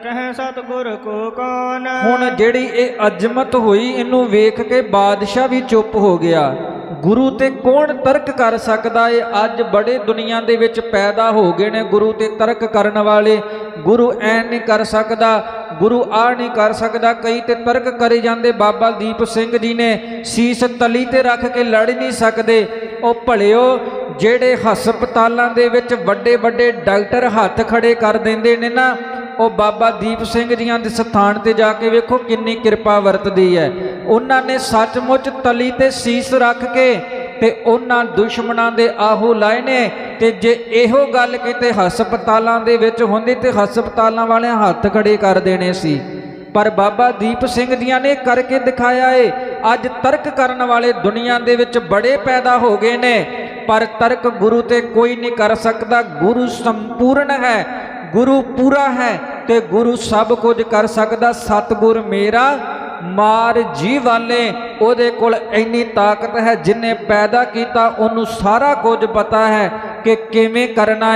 ਕਹੈ ਸਤਿਗੁਰ ਕੋ ਕੌਣ? ਹੁਣ ਜਿਹੜੀ ਇਹ ਅਜਮਤ ਹੋਈ, ਇਹਨੂੰ ਵੇਖ ਕੇ ਬਾਦਸ਼ਾਹ ਵੀ ਚੁੱਪ ਹੋ ਗਿਆ। ਗੁਰੂ ਤੇ ਕੌਣ ਤਰਕ ਕਰ ਸਕਦਾ? ਏ ਅੱਜ ਬੜੇ ਦੁਨੀਆ ਦੇ ਵਿੱਚ ਪੈਦਾ ਹੋ ਗਏ ਨੇ ਗੁਰੂ ਤੇ ਤਰਕ ਕਰਨ ਵਾਲੇ। ਗੁਰੂ ਐ ਨਹੀਂ ਕਰ ਸਕਦਾ, ਗੁਰੂ ਆ ਨਹੀਂ ਕਰ ਸਕਦਾ। ਕਈ ਤੇ ਤਰਕ ਕਰੇ ਜਾਂਦੇ, ਬਾਬਾ ਦੀਪ ਸਿੰਘ ਜੀ ਨੇ ਸੀਸ ਤਲੀ ਤੇ ਰੱਖ ਕੇ ਲੜ ਨਹੀਂ ਸਕਦੇ। ਉਹ ਭਲਿਓ, ਜਿਹੜੇ ਹਸਪਤਾਲਾਂ ਦੇ ਵਿੱਚ ਵੱਡੇ ਵੱਡੇ ਡਾਕਟਰ ਹੱਥ ਖੜੇ ਕਰ ਦਿੰਦੇ ਨੇ ਨਾ ਉਹ ਬਾਬਾ ਦੀਪ ਸਿੰਘ ਜੀਆਂ ਦੇ ਸਥਾਨ ਤੇ ਜਾ ਕੇ ਵੇਖੋ ਕਿੰਨੀ ਕਿਰਪਾ ਵਰਤਦੀ ਹੈ। ਉਹਨਾਂ ਨੇ ਸੱਚਮੁੱਚ ਤਲੀ ਤੇ ਸੀਸ ਰੱਖ ਕੇ ਤੇ ਉਹਨਾਂ ਦੁਸ਼ਮਣਾਂ ਦੇ ਆਹੂ ਲਾਏ ਨੇ ਤੇ ਜੇ ਇਹੋ ਗੱਲ ਕਿਤੇ ਹਸਪਤਾਲਾਂ ਦੇ ਵਿੱਚ ਹੁੰਦੀ ਤੇ ਹਸਪਤਾਲਾਂ ਵਾਲਿਆਂ ਹੱਥ ਖੜੇ ਕਰ ਦੇਣੇ ਸੀ। ਪਰ ਬਾਬਾ ਦੀਪ ਸਿੰਘ ਜੀਆਂ ਨੇ ਕਰਕੇ ਦਿਖਾਇਆ ਏ, ਅੱਜ ਤਰਕ ਕਰਨ ਵਾਲੇ ਦੁਨੀਆ ਦੇ ਵਿੱਚ ਬੜੇ ਪੈਦਾ ਹੋ ਗਏ ਨੇ, ਪਰ ਤਰਕ ਗੁਰੂ ਤੇ ਕੋਈ ਨਹੀਂ ਕਰ ਸਕਦਾ, ਗੁਰੂ ਸੰਪੂਰਨ ਹੈ। ਗੁਰੂ ਪੂਰਾ ਹੈ ਤੇ ਗੁਰੂ ਸਭ ਕੁਝ ਕਰ ਸਕਦਾ। ਸਤਿਗੁਰ ਮੇਰਾ, ਮਾਰ ਜੀ ਵਾਲੇ ਉਹਦੇ ਕੋਲ ਇੰਨੀ ਤਾਕਤ ਹੈ, ਜਿਨੇ ਪੈਦਾ ਕੀਤਾ, ਉਹਨੂੰ ਸਾਰਾ ਕੁਝ ਪਤਾ ਹੈ ਕਿ ਕਿਵੇਂ ਕਰਨਾ